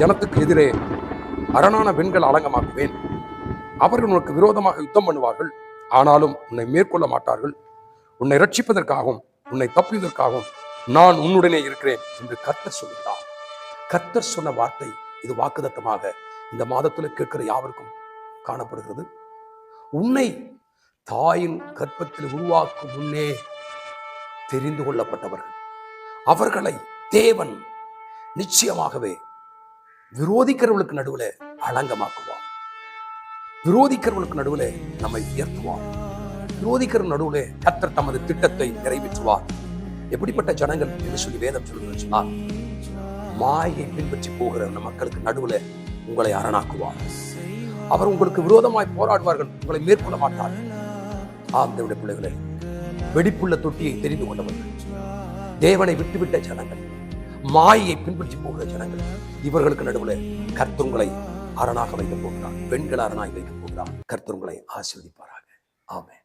ஜனத்துக்கு எதிரே அரணான பெண்கள் அலங்கமாக்குவேன். அவர்கள் உனக்கு விரோதமாக யுத்தம் பண்ணுவார்கள். ஆனாலும் உன்னை மேற்கொள்ள மாட்டார்கள். உன்னை ரட்சிப்பதற்காகவும் உன்னை தப்புவதற்காகவும் நான் உன்னுடனே இருக்கிறேன் என்று கர்த்தர் சொல்கிறார் கர்த்தர் சொன்ன வார்த்தை இது வாக்குதத்தமாக இந்த மாதத்துல கேட்கிற யாவருக்கும் காணப்படுகிறது. உன்னை தாயின் கற்பத்தில் உருவாக்கும் முன்னே தெரிந்து கொள்ளப்பட்டவர்கள். அவர்களை தேவன் நிச்சயமாகவே விரோதிக்கிறவர்களுக்கு நடுவில் அலங்கமாக்குவார் விரோதிக்கிறவர்களுக்கு நடுவில் நம்மை உயர்த்துவார் விரோதிக்கிற நடுவில் கத்தர் தமது திட்டத்தை நிறைவேற்றுவார். எப்படிப்பட்ட ஜனங்கள் என்று சொல்லி வேதம் சொல்லுகிறது சொன்னால் மாயை பின்பற்றி போகிற அந்த மக்களுக்கு நடுவில் உங்களை அரணாக்குவார். அவர் உங்களுக்கு விரோதமாய் போராடுவார்கள் உங்களை மேற்கொள்ள மாட்டார். ஆந்தவுடைய பிள்ளைகளே வெடிப்புள்ள தொட்டியை தெரிந்து கொண்டவர்கள். தேவனை விட்டுவிட்ட ஜனங்கள். மாயை பின்பற்றி போகிற ஜனங்கள் இவர்களுக்கு நடுவில் கர்த்தங்களை அரணாக வைக்கப் போகிறார் பெண்கள் அரணாய் வைக்கப் போகிறார். கர்த்தங்களை ஆசீர்வதிப்பாராக. ஆமே